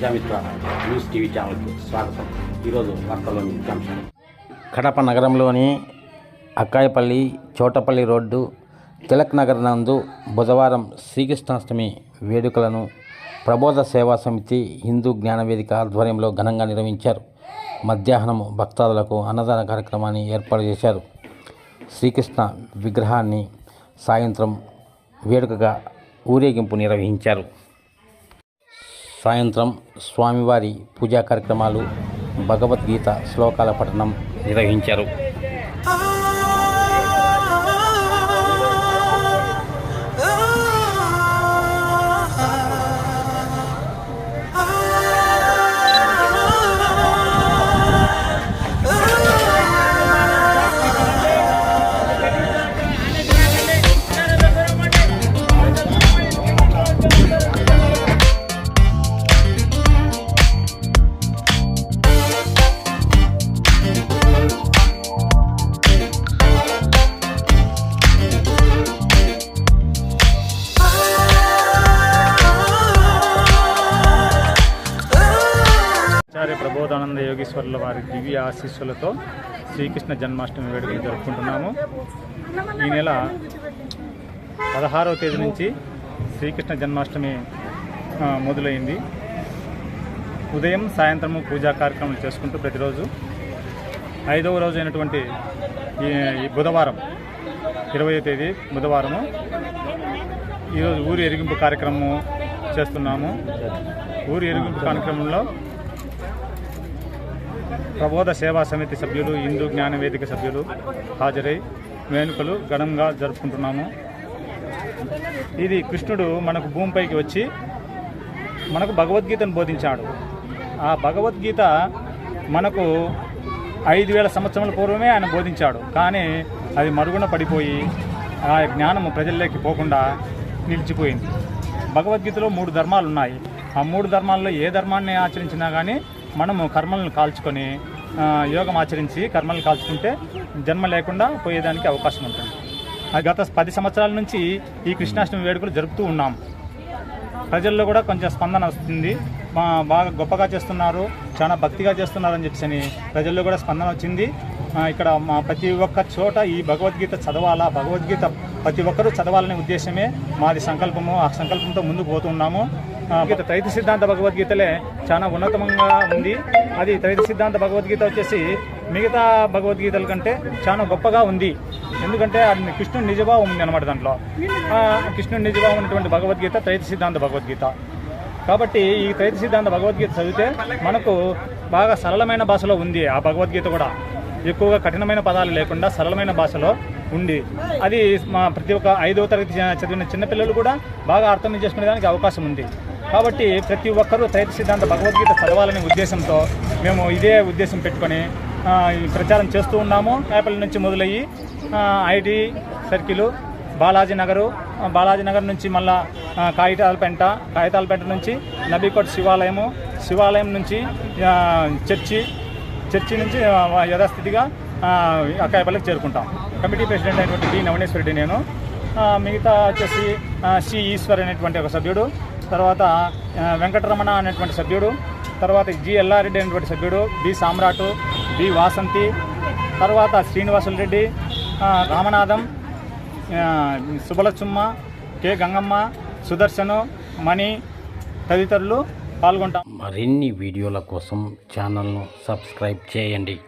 Prajamitra news TV ఛానల్కి స్వాగతం. ఈరోజు వార్తల్లోని ముఖ్యాంశాలు కడప నగరంలోని అక్కాయపల్లి చోటపల్లి రోడ్డు తిలక్ నగర్ నందు బుధవారం శ్రీకృష్ణాష్టమి వేడుకలను ప్రబోధ సేవా సమితి హిందూ జ్ఞానవేదిక ఆధ్వర్యంలో ఘనంగా నిర్వహించారు. మధ్యాహ్నం భక్తాదులకు అన్నదాన కార్యక్రమాన్ని ఏర్పాటు చేశారు. శ్రీకృష్ణ విగ్రహాన్ని సాయంత్రం వేడుకగా ఊరేగింపు నిర్వహించారు. సాయంత్రం స్వామివారి పూజా కార్యక్రమాలు భగవద్గీత శ్లోకాల పఠనం నిర్వహించారు. ఆచార్య యోగేశ్వర్ల వారి దివ్య ఆశీస్సులతో శ్రీకృష్ణ జన్మాష్టమి వేడుకలు జరుపుకుంటున్నాము. ఈ నెల పదహారవ తేదీ నుంచి శ్రీకృష్ణ జన్మాష్టమి మొదలైంది. ఉదయం సాయంత్రము పూజా కార్యక్రమాలు చేసుకుంటూ ప్రతిరోజు ఐదవ రోజు అయినటువంటి ఈ బుధవారం ఇరవై తేదీ బుధవారము ఈరోజు ఊరి ఎరిగింపు కార్యక్రమం చేస్తున్నాము. ఊరి ఎరిగింపు కార్యక్రమంలో ప్రబోధ సేవా సమితి సభ్యులు హిందూ జ్ఞాన వేదిక సభ్యులు హాజరై వేణుకలు ఘనంగా జరుపుకుంటున్నాము. ఇది కృష్ణుడు మనకు భూమిపైకి వచ్చి మనకు భగవద్గీతను బోధించాడు. ఆ భగవద్గీత మనకు ఐదు వేల సంవత్సరాల పూర్వమే ఆయన బోధించాడు. కానీ అది మరుగున పడిపోయి ఆ జ్ఞానము ప్రజల్లోకి పోకుండా నిలిచిపోయింది. భగవద్గీతలో మూడు ధర్మాలు ఉన్నాయి ఆ మూడు ధర్మాల్లో ఏ ధర్మాన్ని ఆచరించినా కానీ మనము కర్మలను కాల్చుకొని యోగం ఆచరించి కర్మలను కాల్చుకుంటే జన్మ లేకుండా పోయేదానికి అవకాశం ఉంటుంది. ఆ గత పది సంవత్సరాల నుంచి ఈ కృష్ణాష్టమి వేడుకలు జరుపుతూ ఉన్నాం. ప్రజల్లో కూడా కొంచెం స్పందన వస్తుంది. మా బాగా గొప్పగా చేస్తున్నారు. చాలా భక్తిగా చేస్తున్నారని చెప్పేసి ప్రజల్లో కూడా స్పందన వచ్చింది. ఇక్కడ మా ప్రతి ఒక్క చోట ఈ భగవద్గీత చదవాలా భగవద్గీత ప్రతి ఒక్కరూ చదవాలనే ఉద్దేశమే మాది సంకల్పము. ఆ సంకల్పంతో ముందుకు పోతున్నాము. గీత త్రైత సిద్ధాంత భగవద్గీతలే చాలా ఉన్నతమంగా ఉంది. అది త్రైత సిద్ధాంత భగవద్గీత వచ్చేసి మిగతా భగవద్గీతల కంటే చాలా గొప్పగా ఉంది. ఎందుకంటే అది కృష్ణుడు నిజభావం ఉంది అనమాట దాంట్లో. కృష్ణుడు నిజభావం ఉన్నటువంటి భగవద్గీత త్రైత సిద్ధాంత భగవద్గీత. కాబట్టి ఈ త్రైత సిద్ధాంత భగవద్గీత చదివితే మనకు బాగా సరళమైన భాషలో ఉంది ఆ భగవద్గీత కూడా. ఎక్కువగా కఠినమైన పదాలు లేకుండా సరళమైన భాషలో ఉంది. అది మా ప్రతి ఒక్క ఐదవ తరగతి చదివిన చిన్నపిల్లలు కూడా బాగా అర్థం చేసుకునేదానికి అవకాశం ఉంది. కాబట్టి ప్రతి ఒక్కరూ త్రైత సిద్ధాంత భగవద్గీత చదవాలనే ఉద్దేశంతో మేము ఇదే ఉద్దేశం పెట్టుకొని ప్రచారం చేస్తూ ఉన్నాము. యాపిల్ నుంచి మొదలయ్యి ఐటీ సర్కిలు బాలాజీ నగరు బాలాజీ నగర్ నుంచి మళ్ళా కాగితాలపెంట కాగితాలపేంట కాగితాలపేంట నుంచి నబీకోట్ శివాలయము శివాలయం నుంచి చర్చి చర్చి నుంచి యథాస్థితిగా అక్కాయపల్లికి చేరుకుంటాం. కమిటీ ప్రెసిడెంట్ అయినటువంటి డి నవనేశ్వరెడ్డి నేను. మిగతా వచ్చేసి సి ఈశ్వర్ అనేటువంటి ఒక సభ్యుడు తర్వాత వెంకటరమణ అనేటువంటి సభ్యుడు తర్వాత జి ఎల్లారెడ్డి అనేటువంటి సభ్యుడు బి సామ్రాటు బి వాసంతి తర్వాత శ్రీనివాసులు రెడ్డి రామనాథం ఆ, సుబలచుమ్మ కె. గంగమ్మ సుదర్శను మణి తదితరులు పాల్గొంటాం. మరిన్ని వీడియోల కోసం ఛానల్ను సబ్స్క్రైబ్ చేయండి.